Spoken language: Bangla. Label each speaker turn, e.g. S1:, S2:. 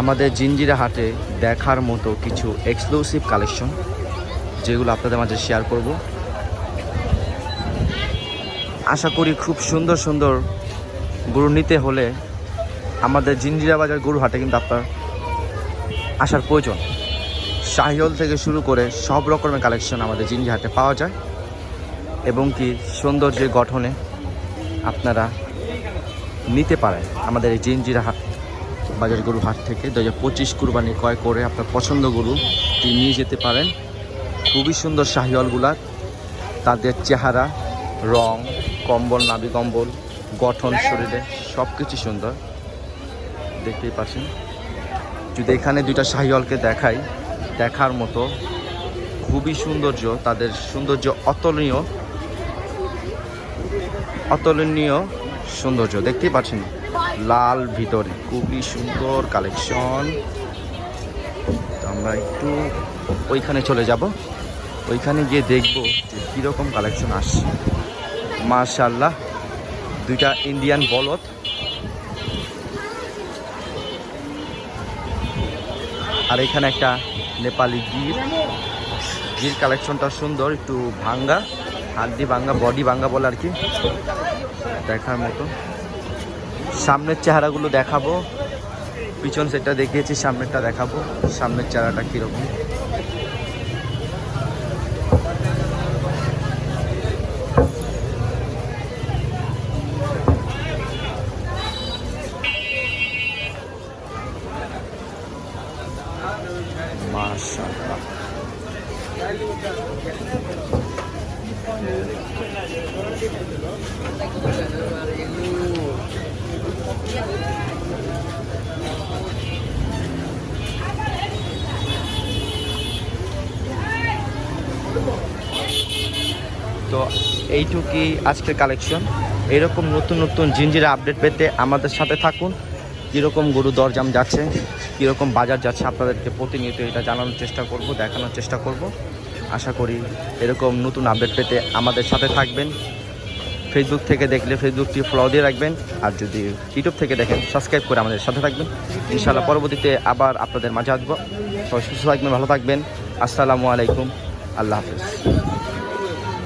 S1: আমাদের জিঞ্জিরা হাটে দেখার মতো কিছু এক্সক্লুসিভ কালেকশন যেগুলো আপনাদের মাঝে শেয়ার করব। আশা করি খুব সুন্দর সুন্দর গরু নিতে হলে আমাদের জিঞ্জিরা বাজার গরু হাটে কিন্তু আপনার আসার প্রয়োজন। শাহিওল থেকে শুরু করে সব রকমের কালেকশন আমাদের জিঞ্জি হাটে পাওয়া যায়। এবং কি সৌন্দর্যের গঠনে আপনারা নিতে পারেন আমাদের এই জিঞ্জিরা হাট। বাজার গরু হাট থেকে দু হাজার পঁচিশ কুরবানি ক্রয় করে আপনার পছন্দ গরু তিনি নিয়ে যেতে পারেন। খুবই সুন্দর শাহিওয়ালগুলা। তাদের চেহারা, রং, কম্বল, নাভি কম্বল, গঠন, শরীরে সব কিছু সুন্দর। দেখতেই পাচ্ছেন। যদি এখানে দুইটা শাহিওয়ালকে দেখাই, দেখার মতো খুবই সৌন্দর্য, তাদের সৌন্দর্য অতুলনীয় অতুলনীয় সৌন্দর্য। দেখতেই পাচ্ছেন। লাল ভিতরে। খুবই সুন্দর কালেকশন। তো আমরা একটু ওইখানে চলে যাব। ওইখানে গিয়ে দেখব যে কীরকম কালেকশন আসছে। মার্শাল্লাহ দুইটা ইন্ডিয়ান বলদ। আর এখানে একটা নেপালি গির। গির কালেকশনটা সুন্দর, একটু ভাঙ্গা হাড্ডি ভাঙ্গা, বডি ভাঙ্গা বলে আর কি। দেখার মতো। সামনের চেহারাগুলো দেখাবো। পিছন সেটটা দেখিয়েছি সামনেরটা দেখাবো। সামনের চেহারাটা কীরকম। তো এইটুকুই আজকের কালেকশন এরকম নতুন নতুন জিঞ্জিরা আপডেট পেতে আমাদের সাথে থাকুন। কীরকম গরু দরজাম যাচ্ছে, কীরকম বাজার যাচ্ছে আপনাদেরকে প্রতিনিয়ত এটা জানানোর চেষ্টা করব, দেখানোর চেষ্টা করব। আশা করি এরকম নতুন আপডেট পেতে আমাদের সাথে থাকবেন। ফেসবুক থেকে দেখলে ফেসবুকটি ফলো দিয়ে রাখবেন, আর যদি ইউটিউব থেকে দেখেন সাবস্ক্রাইব করে আমাদের সাথে থাকবেন। ইনশাআল্লাহ পরবর্তীতে আবার আপনাদের মাঝে আসব। সবাই সুস্থ থাকবেন, ভালো থাকবেন। আসসালামু আলাইকুম, আল্লাহ হাফিজ।